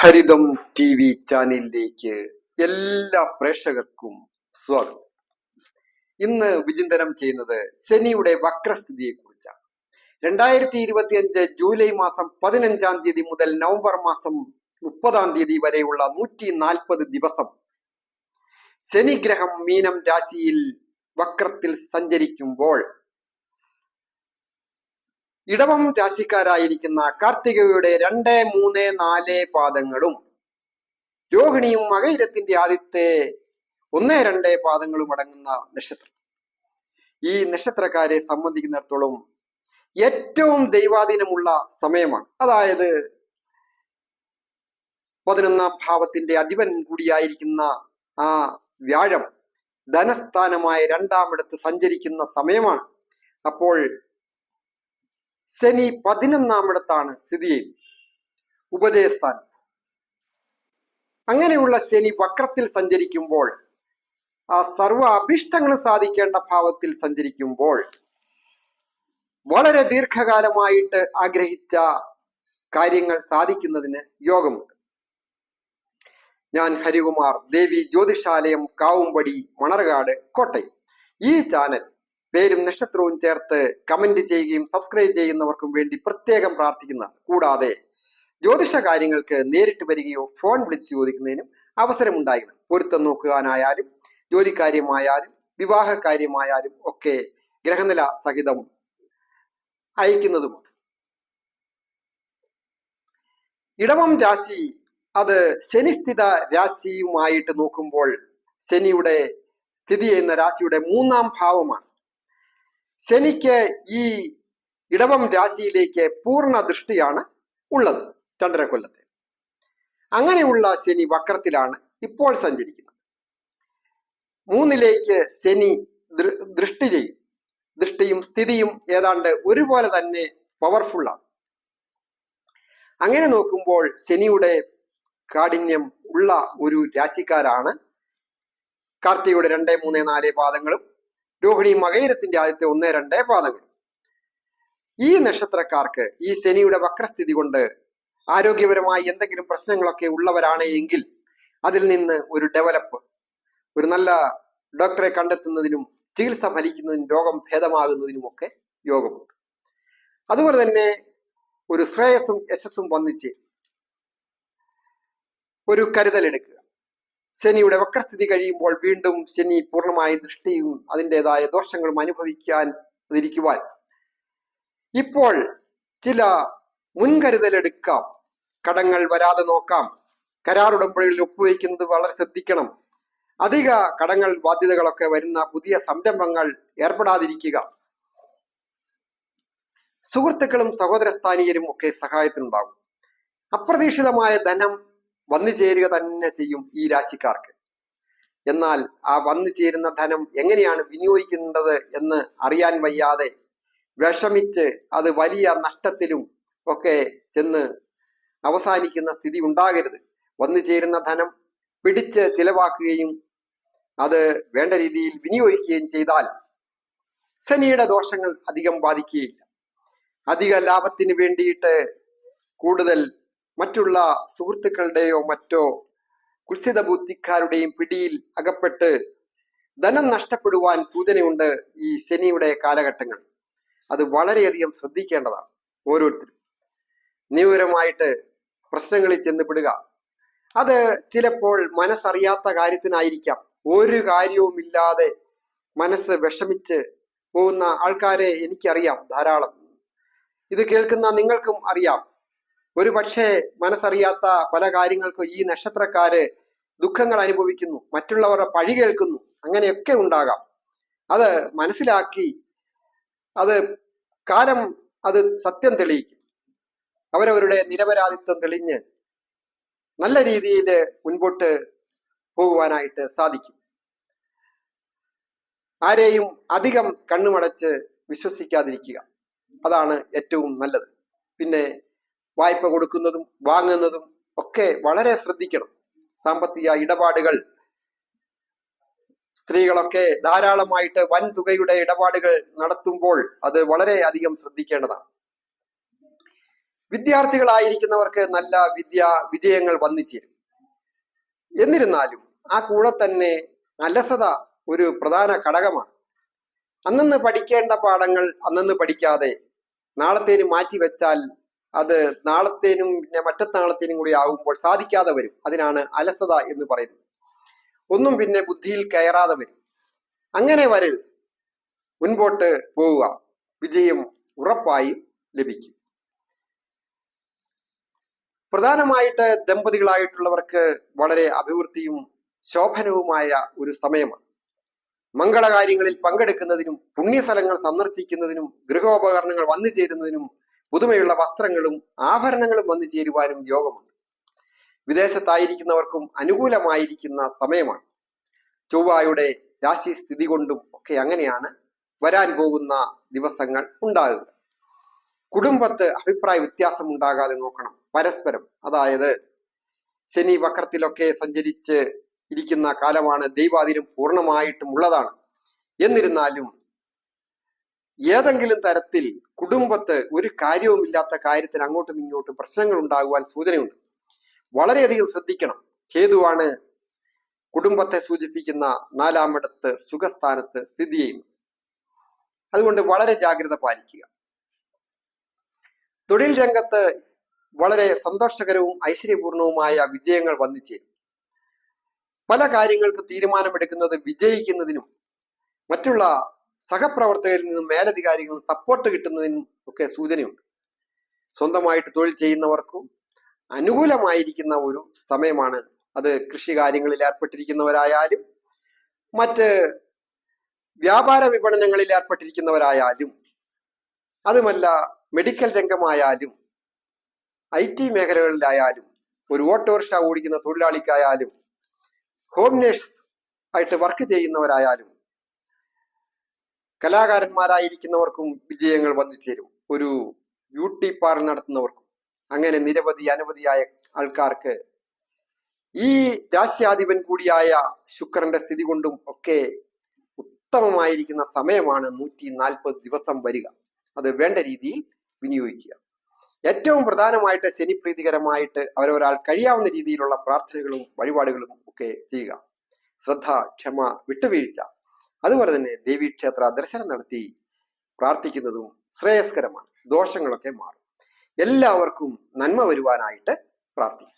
ഹരിതം T V ചാനലിലേക്ക് എല്ലാ പ്രേക്ഷകർക്കും സ്വാഗതം. ഇന്ന് വിചിന്തനം ചെയ്യുന്നത് ശനിയുടെ വക്രസ്ഥിതിയെ കുറിച്ചാണ് രണ്ടായിരത്തി ഇരുപത്തി അഞ്ച് ജൂലൈ മാസം പതിനഞ്ചാം തീയതി മുതൽ നവംബർ മാസം മുപ്പതാം തീയതി വരെയുള്ള നൂറ്റി നാൽപ്പത് ദിവസം ശനിഗ്രഹം മീനം രാശിയിൽ വക്രത്തിൽ സഞ്ചരിക്കുമ്പോൾ ഇടവം രാശിക്കാരായിരിക്കുന്ന കാർത്തികയുടെ രണ്ട് മൂന്ന് നാല് പാദങ്ങളും രോഹിണിയും മകയിരത്തിന്റെ ആദ്യത്തെ ഒന്ന് രണ്ട് പാദങ്ങളും അടങ്ങുന്ന നക്ഷത്രം. ഈ നക്ഷത്രക്കാരെ സംബന്ധിക്കുന്നിടത്തോളം ഏറ്റവും ദൈവാധീനമുള്ള സമയമാണ്. അതായത് പതിനൊന്നാം ഭാവത്തിന്റെ അധിപൻ കൂടിയായിരിക്കുന്ന ആ വ്യാഴം ധനസ്ഥാനമായ രണ്ടാമിടത്ത് സഞ്ചരിക്കുന്ന സമയമാണ്. അപ്പോൾ ശനി പതിനൊന്നാമിടത്താണ് സ്ഥിതി ചെയ്യുന്നത്. ഉപജയസ്ഥാനം അങ്ങനെയുള്ള ശനി വക്രത്തിൽ സഞ്ചരിക്കുമ്പോൾ ആ സർവ അഭിഷ്ടങ്ങളും സാധിക്കേണ്ട ഭാവത്തിൽ സഞ്ചരിക്കുമ്പോൾ വളരെ ദീർഘകാലമായിട്ട് ആഗ്രഹിച്ച കാര്യങ്ങൾ സാധിക്കുന്നതിന് യോഗമുണ്ട്. ഞാൻ ഹരികുമാർ ദേവി ജ്യോതിഷാലയം കാവുംപടി മണർകാട് കോട്ടയം ഈ ചാനൽ പേരും നക്ഷത്രവും ചേർത്ത് കമന്റ് ചെയ്യുകയും സബ്സ്ക്രൈബ് ചെയ്യുന്നവർക്കും വേണ്ടി പ്രത്യേകം പ്രാർത്ഥിക്കുന്ന കൂടാതെ ജ്യോതിഷ കാര്യങ്ങൾക്ക് നേരിട്ട് വരികയോ ഫോൺ വിളിച്ച് ചോദിക്കുന്നതിനും അവസരമുണ്ടായിരുന്നു പൊരുത്തം നോക്കുവാനായാലും ജോലിക്കാര്യമായാലും വിവാഹ കാര്യമായാലും ഒക്കെ ഗ്രഹനില സഹിതം അയക്കുന്നതുമാണ്. ഇടവം രാശി അത് ശനിസ്ഥിത രാശിയുമായിട്ട് നോക്കുമ്പോൾ ശനിയുടെ സ്ഥിതി ചെയ്യുന്ന രാശിയുടെ മൂന്നാം ഭാവമാണ്. ശനിക്ക് ഈ ഇടവം രാശിയിലേക്ക് പൂർണ ദൃഷ്ടിയാണ് ഉള്ളത് രണ്ടര കൊല്ലത്തെ. അങ്ങനെയുള്ള ശനി വക്രത്തിലാണ് ഇപ്പോൾ സഞ്ചരിക്കുന്നത്. മൂന്നിലേക്ക് ശനി ദൃഷ്ടി ചെയ്യും. ദൃഷ്ടിയും സ്ഥിതിയും ഏതാണ്ട് ഒരുപോലെ തന്നെ പവർഫുള്ളാണ് അങ്ങനെ നോക്കുമ്പോൾ ശനിയുടെ കാഠിന്യം ഉള്ള ഒരു രാശിക്കാരാണ് കാർത്തികയുടെ രണ്ട് മൂന്ന് നാല് പാദങ്ങളും രോഹിണി മകയിരത്തിന്റെ ആദ്യത്തെ ഒന്ന് രണ്ട് പാദങ്ങൾ. ഈ നക്ഷത്രക്കാർക്ക് ഈ ശനിയുടെ വക്രസ്ഥിതി കൊണ്ട് ആരോഗ്യപരമായി എന്തെങ്കിലും പ്രശ്നങ്ങളൊക്കെ ഉള്ളവരാണ് എങ്കിൽ അതിൽ നിന്ന് ഒരു ഡെവലപ്പ് ഒരു നല്ല ഡോക്ടറെ കണ്ടെത്തുന്നതിനും ചികിത്സ ഫലിക്കുന്നതിനും രോഗം ഭേദമാകുന്നതിനുമൊക്കെ യോഗമുണ്ട്. അതുപോലെ തന്നെ ഒരു ശ്രേയസ്സും യശസ്സും വന്നിച്ച് ഒരു കരുതലെടുക്കുക ശനിയുടെ വക്രസ്ഥിതി കഴിയുമ്പോൾ വീണ്ടും ശനി പൂർണമായ ദൃഷ്ടിയും അതിന്റെതായ ദോഷങ്ങളും അനുഭവിക്കാൻ ഇരിക്കുവാൻ ഇപ്പോൾ ചില മുൻകരുതലെടുക്കാം കടങ്ങൾ വരാതെ നോക്കാം. കരാറുടമ്പടികളിൽ ഒപ്പുവയ്ക്കുന്നത് വളരെ ശ്രദ്ധിക്കണം. അധിക കടങ്ങൾ ബാധ്യതകളൊക്കെ വരുന്ന പുതിയ സംരംഭങ്ങൾ ഏർപ്പെടാതിരിക്കുക. സുഹൃത്തുക്കളും സഹോദര സ്ഥാനീയരും ഒക്കെ സഹായത്തിനുണ്ടാകും. അപ്രതീക്ഷിതമായ ധനം വന്നു ചേരുക തന്നെ ചെയ്യും ഈ രാശിക്കാർക്ക്. എന്നാൽ ആ വന്നു ചേരുന്ന ധനം എങ്ങനെയാണ് വിനിയോഗിക്കേണ്ടത് എന്ന് അറിയാൻ വയ്യാതെ വിഷമിച്ച് അത് വലിയ നഷ്ടത്തിലും ഒക്കെ ചെന്ന് അവസാനിക്കുന്ന സ്ഥിതി ഉണ്ടാകരുത്. വന്നു ചേരുന്ന ധനം പിടിച്ച് ചിലവാക്കുകയും അത് വേണ്ട രീതിയിൽ വിനിയോഗിക്കുകയും ചെയ്താൽ ശനിയുടെ ദോഷങ്ങൾ അധികം ബാധിക്കുകയില്ല. അധിക ലാഭത്തിന് വേണ്ടിയിട്ട് കൂടുതൽ മറ്റുള്ള സുഹൃത്തുക്കളുടെയോ മറ്റോ കുത്സിത ബുദ്ധിക്കാരുടെയും പിടിയിൽ അകപ്പെട്ട് ധനം നഷ്ടപ്പെടുവാൻ സൂചനയുണ്ട് ഈ ശനിയുടെ കാലഘട്ടങ്ങൾ അത് വളരെയധികം ശ്രദ്ധിക്കേണ്ടതാണ് ഓരോരുത്തരും. നിയമപരമായിട്ട് പ്രശ്നങ്ങളിൽ ചെന്നുപെടുക. അത് ചിലപ്പോൾ മനസ്സറിയാത്ത കാര്യത്തിനായിരിക്കാം. ഒരു കാര്യവുമില്ലാതെ മനസ്സ് വിഷമിച്ച് പോകുന്ന ആൾക്കാരെ എനിക്കറിയാം ധാരാളം. ഇത് കേൾക്കുന്ന നിങ്ങൾക്കും അറിയാം. ഒരു പക്ഷേ മനസ്സറിയാത്ത പല കാര്യങ്ങൾക്കും ഈ നക്ഷത്രക്കാര് ദുഃഖങ്ങൾ അനുഭവിക്കുന്നു മറ്റുള്ളവരുടെ പഴി കേൾക്കുന്നു അങ്ങനെയൊക്കെ ഉണ്ടാകാം. അത് മനസ്സിലാക്കി അത് കാലം അത് സത്യം തെളിയിക്കും. അവരവരുടെ നിരപരാധിത്വം തെളിഞ്ഞ് നല്ല രീതിയിൽ മുൻപോട്ട് പോകുവാനായിട്ട് സാധിക്കും. ആരെയും അധികം കണ്ണുമടച്ച് വിശ്വസിക്കാതിരിക്കുക. അതാണ് ഏറ്റവും നല്ലത്. പിന്നെ വായ്പ കൊടുക്കുന്നതും വാങ്ങുന്നതും ഒക്കെ വളരെ ശ്രദ്ധിക്കണം. സാമ്പത്തിക ഇടപാടുകൾ സ്ത്രീകളൊക്കെ ധാരാളമായിട്ട് വൻ തുകയുടെ ഇടപാടുകൾ നടത്തുമ്പോൾ അത് വളരെ അധികം ശ്രദ്ധിക്കേണ്ടതാണ്. വിദ്യാർത്ഥികളായിരിക്കുന്നവർക്ക് നല്ല വിദ്യ വിജയങ്ങൾ വന്നു ചേരും. എന്നിരുന്നാലും ആ കൂടെ തന്നെ അലസത ഒരു പ്രധാന ഘടകമാണ്. അന്നന്ന് പഠിക്കേണ്ട പാഠങ്ങൾ അന്നന്ന് പഠിക്കാതെ നാളത്തേന് മാറ്റി വെച്ചാൽ അത് നാളത്തേനും പിന്നെ മറ്റന്നാളത്തേനും കൂടി ആകുമ്പോൾ സാധിക്കാതെ വരും. അതിനാണ് അലസത എന്ന് പറയുന്നത്. ഒന്നും പിന്നെ ബുദ്ധിയിൽ കയറാതെ വരും. അങ്ങനെ വരരുത്. മുൻപോട്ട് പോവുക. വിജയം ഉറപ്പായും ലഭിക്കും. പ്രധാനമായിട്ട് ദമ്പതികളായിട്ടുള്ളവർക്ക് വളരെ അഭിവൃദ്ധിയും ശോഭനവുമായ ഒരു സമയമാണ്. മംഗളകാര്യങ്ങളിൽ പങ്കെടുക്കുന്നതിനും പുണ്യസ്ഥലങ്ങൾ സന്ദർശിക്കുന്നതിനും ഗൃഹോപകരണങ്ങൾ വന്നു ചേരുന്നതിനും പുതുമയുള്ള വസ്ത്രങ്ങളും ആഭരണങ്ങളും വന്നു ചേരുവാനും യോഗമുണ്ട്. വിദേശത്തായിരിക്കുന്നവർക്കും അനുകൂലമായിരിക്കുന്ന സമയമാണ്. ചൊവ്വായുടെ രാശി സ്ഥിതി കൊണ്ടും ഒക്കെ അങ്ങനെയാണ് വരാൻ പോകുന്ന ദിവസങ്ങൾ ഉണ്ടാകുക. കുടുംബത്ത് അഭിപ്രായ വ്യത്യാസം ഉണ്ടാകാതെ നോക്കണം. പരസ്പരം. അതായത് ശനി വക്രത്തിലൊക്കെ സഞ്ചരിച്ച് ഇരിക്കുന്ന കാലമാണ് ദൈവാധീനം പൂർണമായിട്ടും ഉള്ളതാണ്. എന്നിരുന്നാലും ഏതെങ്കിലും തരത്തിൽ കുടുംബത്ത് ഒരു കാര്യവുമില്ലാത്ത കാര്യത്തിന് അങ്ങോട്ടും ഇങ്ങോട്ടും പ്രശ്നങ്ങൾ ഉണ്ടാകുവാൻ സൂചനയുണ്ട്. വളരെയധികം ശ്രദ്ധിക്കണം. കേതുവാണ് കുടുംബത്തെ സൂചിപ്പിക്കുന്ന നാലാമിടത്ത് സുഖസ്ഥാനത്ത് സ്ഥിതി ചെയ്യുന്നു അതുകൊണ്ട് വളരെ ജാഗ്രത പാലിക്കുക. തൊഴിൽ രംഗത്ത് വളരെ സന്തോഷകരവും ഐശ്വര്യപൂർണവുമായ വിജയങ്ങൾ വന്നു ചേരും പല കാര്യങ്ങൾക്ക് തീരുമാനമെടുക്കുന്നത് വിജയിക്കുന്നതിനും മറ്റുള്ള സഹപ്രവർത്തകരിൽ നിന്നും മേലധികാരികളും സപ്പോർട്ട് കിട്ടുന്നതിനും ഒക്കെ സൂചനയുണ്ട്. സ്വന്തമായിട്ട് തൊഴിൽ ചെയ്യുന്നവർക്കും അനുകൂലമായിരിക്കുന്ന ഒരു സമയമാണ് അത് കൃഷി കാര്യങ്ങളിൽ ഏർപ്പെട്ടിരിക്കുന്നവരായാലും മറ്റ് വ്യാപാര വിപണനങ്ങളിൽ ഏർപ്പെട്ടിരിക്കുന്നവരായാലും അതുമല്ല മെഡിക്കൽ രംഗമായാലും ഐ ടി മേഖലകളിലായാലും ഒരു ഓട്ടോറിക്ഷ ഓടിക്കുന്ന തൊഴിലാളിക്കായാലും ഹോം നേഴ്സ് ആയിട്ട് വർക്ക് ചെയ്യുന്നവരായാലും കലാകാരന്മാരായിരിക്കുന്നവർക്കും വിജയങ്ങൾ വന്നു ചേരും ഒരു ബ്യൂട്ടി പാർലർ നടത്തുന്നവർക്കും. അങ്ങനെ നിരവധി അനവധിയായ ആൾക്കാർക്ക് ഈ രാശ്യാധിപൻ കൂടിയായ ശുക്രന്റെ സ്ഥിതി കൊണ്ടും ഒക്കെ ഉത്തമമായിരിക്കുന്ന സമയമാണ് നൂറ്റി നാൽപ്പത് ദിവസം വരിക. അത് വേണ്ട രീതിയിൽ വിനിയോഗിക്കുക. ഏറ്റവും പ്രധാനമായിട്ട് ശനിപ്രീതികരമായിട്ട് അവരൊരാൾ കഴിയാവുന്ന രീതിയിലുള്ള പ്രാർത്ഥനകളും വഴിപാടുകളും ഒക്കെ ചെയ്യുക. ശ്രദ്ധ ക്ഷമ വിട്ടുവീഴ്ച. അതുപോലെ തന്നെ ദേവീക്ഷേത്ര ദർശനം നടത്തി പ്രാർത്ഥിക്കുന്നതും ശ്രേയസ്കരമാണ്. ദോഷങ്ങളൊക്കെ മാറും. എല്ലാവർക്കും നന്മ വരുവാനായിട്ട് പ്രാർത്ഥിക്കും.